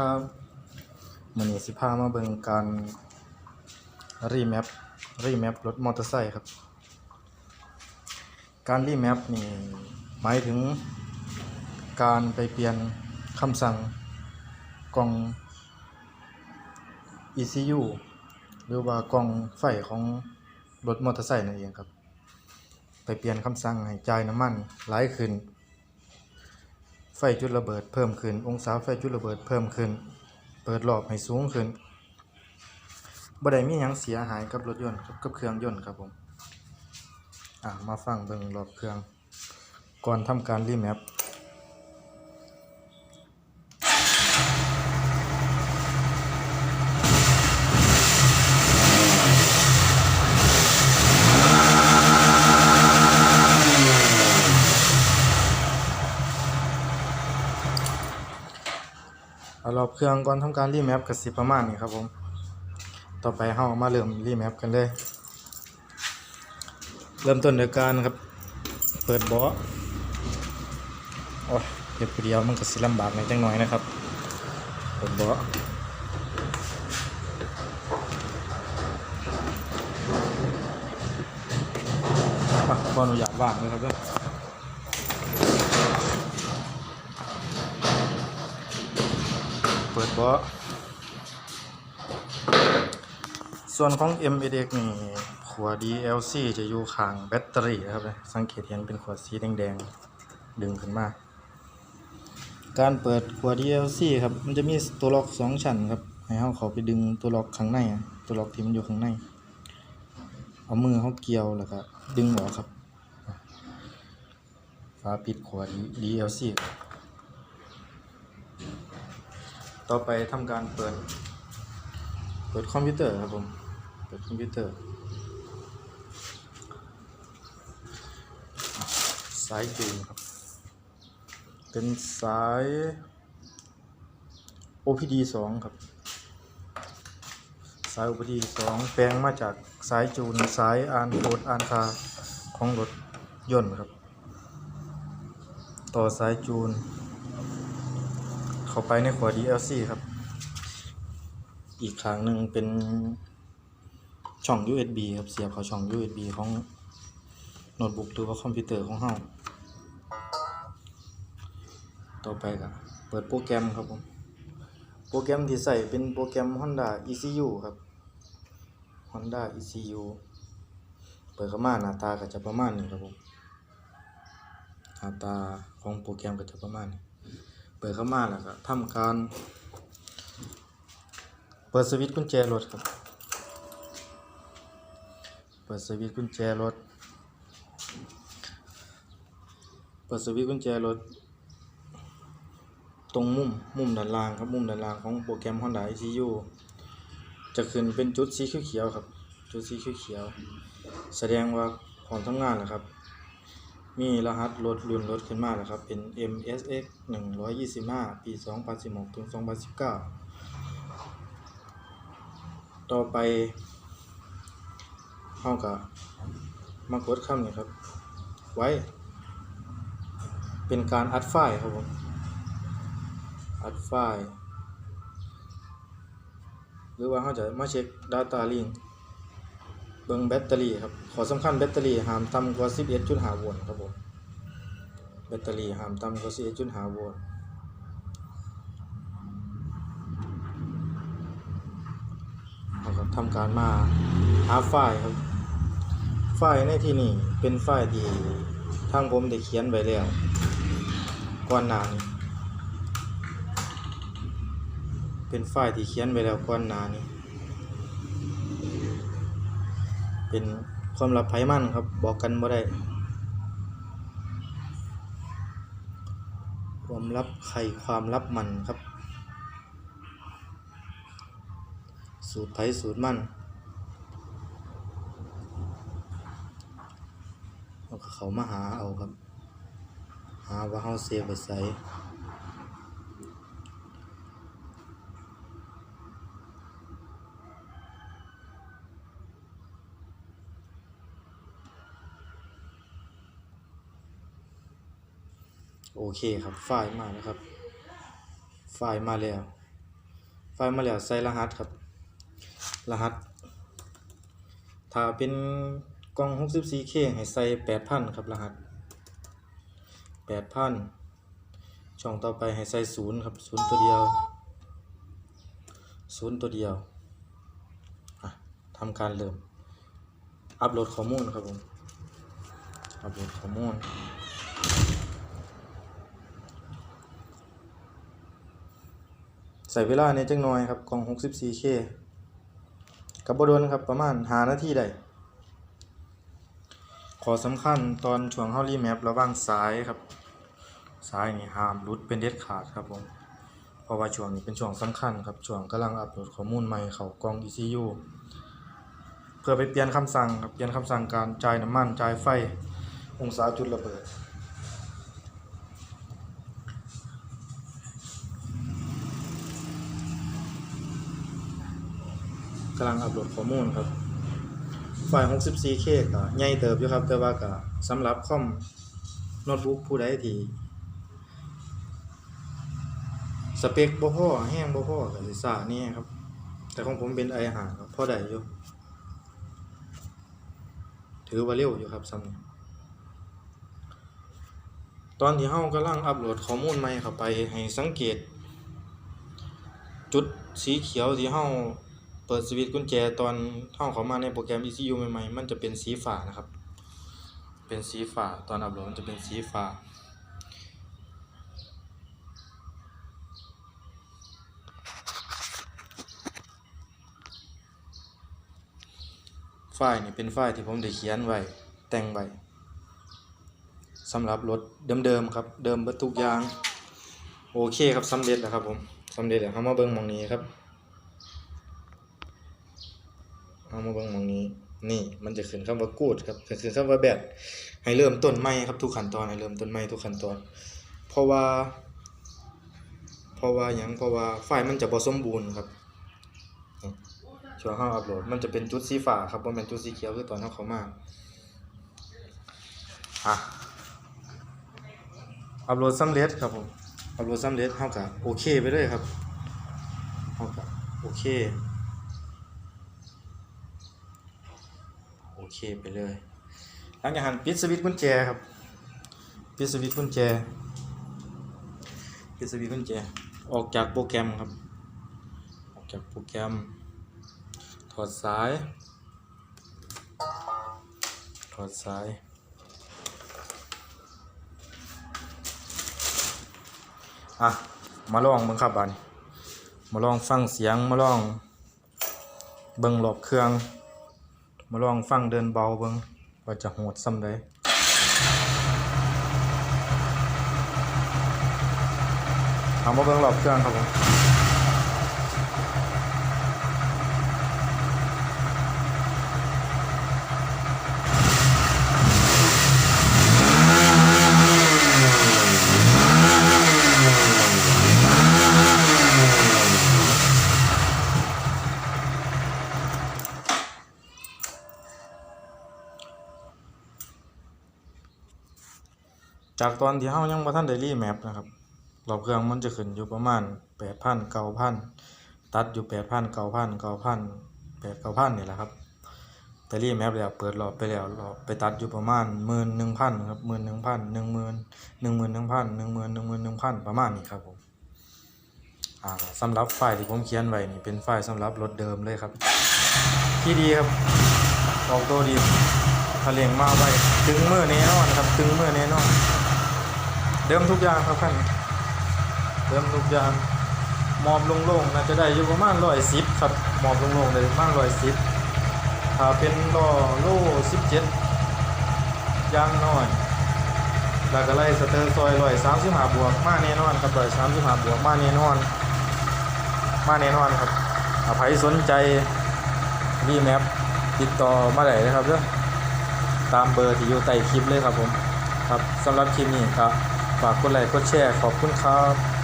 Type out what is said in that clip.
ครับมื้อนี้สิพามาเบิ่งการรีแมปรีแมปรถมอเตอร์ไซค์ครับ การรีแมปนี่หมายถึงการไปเปลี่ยนคำสั่งกล่อง ECU หรือว่ากล่องไฟของรถมอเตอร์ไซค์นั่นเองครับ ไปเปลี่ยนคำสั่งให้จ่ายน้ำมันหลายขึ้น ไฟจุดระเบิดเพิ่มขึ้น องศาไฟจุดระเบิดเพิ่มขึ้น เปิดรอบให้สูงขึ้นบ่ได้มีหยังเสียหายกับรถยนต์กับเครื่องยนต์ครับผมอะมาฟังเบิ่งรอบเครื่อง ก่อนทำการรีแมป รอบเครื่องก่อนทำการรีแมปก็สิประมาณนี้ครับผม ต่อไปเฮามาเริ่มรีแมปกันเลย เริ่มต้นโดยการครับ เปิดบาะโอ้ยเฮ็ดผู้เดียวมันก็สิลำบากหน่อยจังหน่อยนะครับเปิดบอขออนุญาตวางเลยครับเด้อเปิดเบาะส่วนของ m อ x นี่ขวด DLC จะอยู่ข้างแบตเตอรี่นะครับ สังเกตเห็นเป็นขวดสีแดงๆ ดึงขึ้นมา การเปิดขวด DLC ครับ มันจะมีตัวล็อกสองชั้นครับ ให้เราเขาไปดึงตัวล็อกข้างในอะตัวล็อกที่มันอยู่ข้างใน เอามือเขาเกี่ยวแล้วก็ดึงออกครับ ฝาปิดขวด DLC ครับ ต่อไปทำการเปิด เปิดคอมพิวเตอร์ครับผม เปิดคอมพิวเตอร์ สายจูนครับ เป็นสาย OPD 2 ครับ สาย OPD 2 แปลงมาจากสายจูน สายอานโคดอานคาของรถยนต์ครับ ต่อสายจูน เข้าไปในขวด DLC ครับ อีกครั้งหนึ่งเป็นช่อง USB ครับ เสียบเข้าช่อง USB ของโน้ตบุ๊กหรือว่าคอมพิวเตอร์ของเราต่อไปก็เปิดโปรแกรมครับผม โปรแกรมที่ใส่เป็นโปรแกรม Honda ECU ครับ Honda ECU เปิดเข้ามาหน้าตาก็จะประมาณนี้ครับผม หน้าตาของโปรแกรมก็จะประมาณนี้ เปิดเข้ามาแล้วก็ทำการเปิดสวิตช์กุญแจรถครับ เปิดสวิตช์กุญแจรถ เปิดสวิตช์กุญแจรถ ตรงมุมมุมด้านล่างครับมุมด้านล่างของโปรแกรม Honda ECU จะขึ้นเป็นจุดสีเขียวครับ จุดสีเขียว แสดงว่าพร้อมทำงานแล้วครับ มีรหัสรถรุ่นรถขึ้นมาแล้วครับเป็น MSX 125 ปี 2016 ถึง 2019 ต่อไปเฮาก็มากดคำนี้ครับ ไว้ เป็นการอัดไฟล์ครับผม อัดไฟล์ หรือว่าเฮาจะมาเช็ค Data Link บิ่งแบตเตอรี่ครับขอสำคัญแบตเตอรี่ห้ามต่ำกว่า11.5โวลต์ครับผมแบตเตอรี่ห้ามต่ำกว่า11.5โวลต์เราก็ทำการมาหาไฟล์ครับ ไฟล์ในที่นี้เป็นไฟล์ที่ทางผมได้เขียนไว้แล้วก่อนหน้านี้เป็นไฟล์ที่เขียนไว้แล้วก่อนหน้านี้ เป็นความลับไผมันครับ บอกกันบ่ได้ความลับใครความลับมันครับ สูตรไผสูตรมันเราก็เขามาหาเอาครับ หาว่าเฮาเซฟไว้ไส โอเคครับ ไฟล์มาแล้วครับ ไฟล์มาแล้วล์มาแล้วใส่รหัสครับ รหัส ถ้าเป็นกล่อง 64K ให้ใส่ 8,000 ครับ รหัส 8,000 ช่องต่อไปให้ใส่0ครับ0ตัวเดียว0ตัวเดียวทำการเริ่ม อัปโหลดข้อมูลครับผม อัปโหลดข้อมูล ใส่เวลาในจังน้อยครับกล่อง 64K กับบโดนครับประมาณหานาทีได้ขอสำคัญตอนช่วงเฮารีแมประวังซ้ายครับซ้ายนี่ห้ามหลุดเป็นเด็ดขาดครับผมเพราะว่าช่วงนี้เป็นช่วงสำคัญครับช่วงกำลังอัปโหลดข้อมูลใหม่เข้ากล่อง ECU เพื่อไปเปลี่ยนคำสั่งครับเปลี่ยนคำสั่งการจ่ายน้ำมันจ่ายไฟ องศาจุดระเบิด กำลังอัปโหลดข้อมูลครับ ไฟล์ 64K ก็ใหญ่เติบอยู่ครับ แต่ว่าก็สำหรับคอมโน้ตบุ๊กผู้ใดที่สเปคบ่พอแห้งบ่พอก็สิซ่าแนี่ครับ แต่ของผมเป็น i5 ครับพอได้อยู่ ถือว่าเร็วอยู่ครับซ้ำนี้ตอนที่เฮากำลังอัปโหลดข้อมูลใหม่เข้าไปให้สังเกต จุดสีเขียวที่เฮา ปิดสวิตช์กุญแจตอนเฮาเข้ามาในโปรแกรม ECU ใหม่ๆ มันจะเป็นสีฟ้านะครับ เป็นสีฟ้าตอนอัปโหลดมันจะเป็นสีฟ้า ไฟล์นี่เป็นไฟล์ที่ผมได้เขียนไว้ แต่งไว้สำหรับรถเดิมๆครับ เดิมเบิดทุกยาง โอเคครับสำเร็จแล้วครับผมสำเร็จแล้วเอามาเบิ่งมองนี้ครับ เอามาเบิ่งมองนี้ นี่มันจะขึ้นคำว่ากูดครับจะขึ้นคำว่าแบตให้เริ่มต้นใหม่ครับทุกขั้นตอนให้เริ่มต้นใหม่ทุกขั้นตอน เพราะว่า เพราะว่าหยังเพราะว่าไฟล์มันจะบ่สมบูรณ์ครับช่วงเฮาอัปโหลดมันจะเป็นจุดสีฟ้าครับบ่แม่นจุดสีเขียวคือตอนเฮาเข้ามาอะอัปโหลดสำเร็จครับผมอัปโหลดสำเร็จเฮาก็โอเคไปเลยครับเฮาก็โอเค โอ เคไปเลย หลังจากนั้นปิดสวิตช์กุญแจครับ ปิดสวิตช์กุญแจ ปิดสวิตช์กุญแจ ออกจากโปรแกรมครับ ออกจากโปรแกรม ถอดสาย ถอดสายอะมาลองเบิ่งครับบันมาลองฟังเสียงมาลองเบิ่งรอบเครื่อง มาลองฟังเดินเบาเบิ่งว่าจะโหดซ้ำใดเอามาเบิ่งรอบเครื่องครับผม จากตอนที่เฮายังบ่ทันได้รีแมปนะครับรอบเครื่องมันจะขึ้นอยู่ประมาณ8,000 9,000 ตัดอยู่ 8,000 9,000 9,000 8 9,000นี่แหละครับแต่รีแมปแล้วเปิดรอบไปแล้วรอบไปตัดอยู่ประมาณ11,000ครับ11,000 10,000 11,000 10,000 11,000ประมาณนี้ครับผมอ่าสำหรับไฟล์ที่ผมเขียนไว้นี่เป็นไฟล์สำหรับรถเดิมเลยครับที่ดีครับออกตัวดีถ้าเลงมาไว้ตึงมือแน่นอนครับตึงมือแน่นอน เดิมทุกอย่างครับท่านเดิมทุกอย่างหมอบลงๆน่าจะได้อยู่ประมาณร้อยสิบครับหมอบลงๆได้ประมาณร้อยสิบถ้าเป็นล้อโล่สิบเจ็ดยางน้อยแล้วก็ไล่สเตอร์ซอยร้อยสามสิบห้าบวกมาแน่นอนครับร้อยสามสิบห้าบวกมาแน่นอน มาแน่นอนครับถ้าใครสนใจรีแมปติดต่อมาได้เลยครับเด้อตามเบอร์ที่อยู่ใต้คลิปเลยครับผมครับสำหรับคลิปนี้ครับ ฝากกดไลค์กดแชร์ขอบคุณครับ